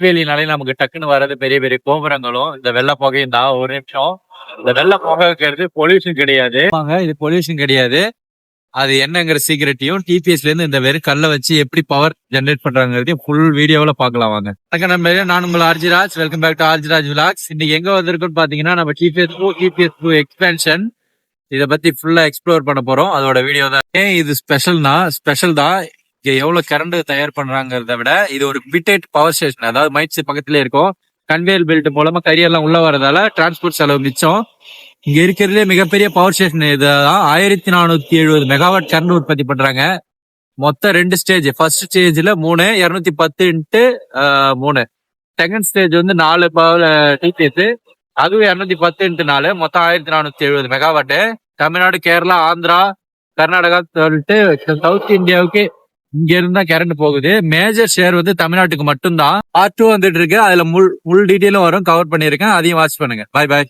நெய்வேலினாலே நமக்கு டக்குன்னு வர்றது பெரிய பெரிய கோபுரங்களும் இந்த வெள்ள புகையும் தான் ஒரு நிமிஷம். இந்த வெள்ள புகை பொல்யூஷன் கிடையாது. இது பொல்யூஷன் கிடையாது. அது என்னங்கிற சீக்கிரட்டையும் டிபிஎஸ்ல இருந்து இந்த வெறும் கல்லை வச்சு எப்படி பவர் ஜெனரேட் பண்றாங்கிறதையும் ஃபுல் வீடியோவில் பார்க்கலாம் வாங்க. வணக்கம் நண்பர்களே நான் உங்கள் RG Raj welcome back to RG Raj vlogs இன்னைக்கு எங்க வந்திருக்குன்னு பாத்தீங்கன்னா நம்ம TPS two TPS two expansion இதை பத்தி ஃபுல்லா எக்ஸ்ப்ளோர் பண்ண போறோம். அதோட வீடியோ தான். ஏன் இது ஸ்பெஷல்னா ஸ்பெஷல் தான் இங்க எவ்வளவு கரண்ட் தயார் பண்றாங்கிறத விட இது ஒரு பிட்டேட் பவர் ஸ்டேஷன் அதாவது மைட்ஸ் பக்கத்துல இருக்கும். கன்வேயர் பெல்ட் மூலமா கரியெல்லாம் உள்ள வரதால டிரான்ஸ்போர்ட் செலவு மிச்சம். இங்க இருக்கிறதுலே மிகப்பெரிய பவர் ஸ்டேஷன் இதுதான். ஆயிரத்தி நானூத்தி எழுபது மெகாவாட் கரண்ட் உற்பத்தி பண்றாங்க. மொத்தம் ரெண்டு ஸ்டேஜ் ஃபர்ஸ்ட் ஸ்டேஜ்ல மூணு இருநூத்தி பத்து இன்ட்டு மூணு. செகண்ட் ஸ்டேஜ் வந்து நாலு பவர் டிபிஎஸ் அதுவும் இருநூத்தி பத்து இன்ட்டு நாலு. மொத்தம் ஆயிரத்தி நானூத்தி எழுபது மெகாவாட்டு தமிழ்நாடு கேரளா ஆந்திரா கர்நாடகா சொல்லிட்டு சவுத் இந்தியாவுக்கு இங்க இருந்தா கரண்ட் போகுது. மேஜர் ஷேர் வந்து தமிழ்நாட்டுக்கு மட்டும்தான். பார்ட் டூ வந்துட்டு இருக்கு. அதுல முள் முள் டீட்டெயிலும் வரும். கவர் பண்ணிருக்கேன் அதையும் வாட்ச் பண்ணுங்க. பாய் பாய்